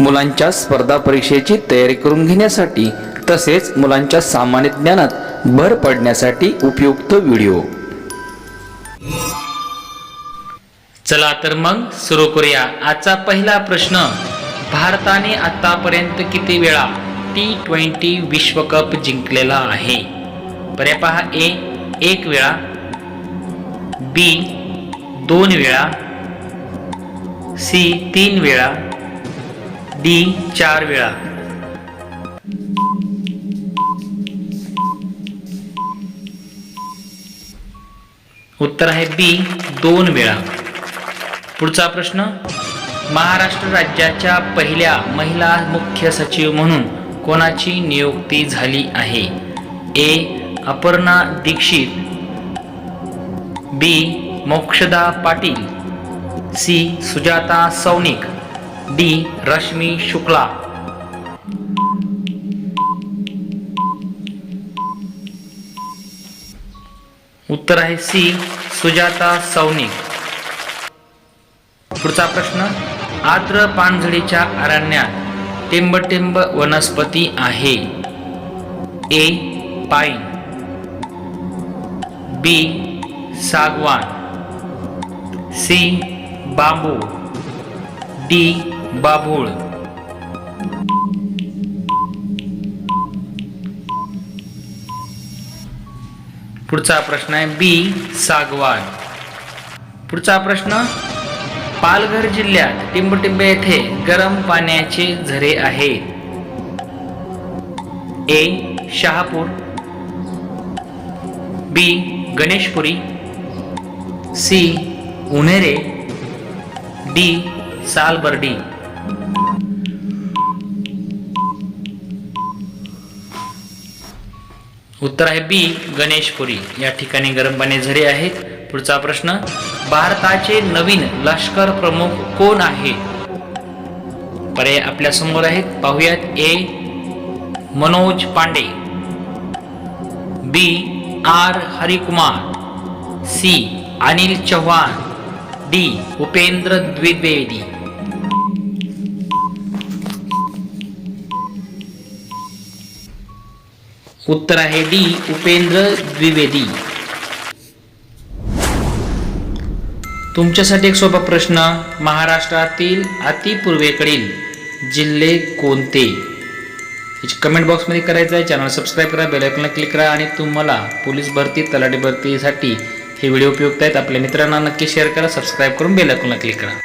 मुलांच्या स्पर्धा परीक्षेची तयारी करून घेण्यासाठी तसेच मुलांच्या सामान्य ज्ञानात भर पडण्यासाठी उपयुक्त व्हिडिओ. चला तर मग सुरू करूया आजचा पहिला प्रश्न. भारताने आतापर्यंत किती वेळा टी ट्वेंटी विश्वकप जिंकलेला आहे? पर्याय पहा ए एक वेळा बी दोन वेळा सी तीन वेळा डी चार वेळा. उत्तर आहे बी दोन वेळा. पुढचा प्रश्न महाराष्ट्र राज्याच्या पहिल्या महिला मुख्य सचिव म्हणून कोणाची नियुक्ती झाली आहे? A Aparna Dikshit. B Mokshada Patil. C Sujata Saunik. D Rashmi Shukla. उत्तर आहे सी सुजाता सौनिक पुढचा प्रश्न आर्द्र पानझडीच्या अरण्यात टिंबटिंब वनस्पती आहे. ए पाईन. बी सागवान. सी बांबू. डी बाभूळ पुढचा प्रश्न आहे बी सागवान. पुढचा प्रश्न पालघर जिल्ह्यात टिंबटिंबे येथे गरम पाण्याचे झरे आहेत A Shahapur. B Ganeshpuri. C Unhere D Salbardi. उत्तर आहे बी गणेशपुरी. या ठिकाणी गरम पाणी झरे आहेत. पुढचा प्रश्न भारताचे नवीन लष्कर प्रमुख कोण आहे? पर्याय आपल्यासमोर आहेत. पाहूयात A Manoj Pande. B R Harikumar. C Anil Chavan. D Upendra Dwivedi. उत्तर आहे डी उपेंद्र द्विवेदी. तुमच्यासाठी एक सोपा प्रश्न महाराष्ट्रातील अतिपूर्वेकडील जिल्हे कोणते? कमेंट बॉक्समध्ये करायचं आहे. चॅनल सबस्क्राईब करा बेलायकॉनला क्लिक करा आणि तुम्हाला पोलीस भरती तलाठी भरतीसाठी हे व्हिडिओ उपयुक्त आहेत. आपल्या मित्रांना नक्की शेअर करा सबस्क्राईब करून बेलायकॉनला क्लिक करा.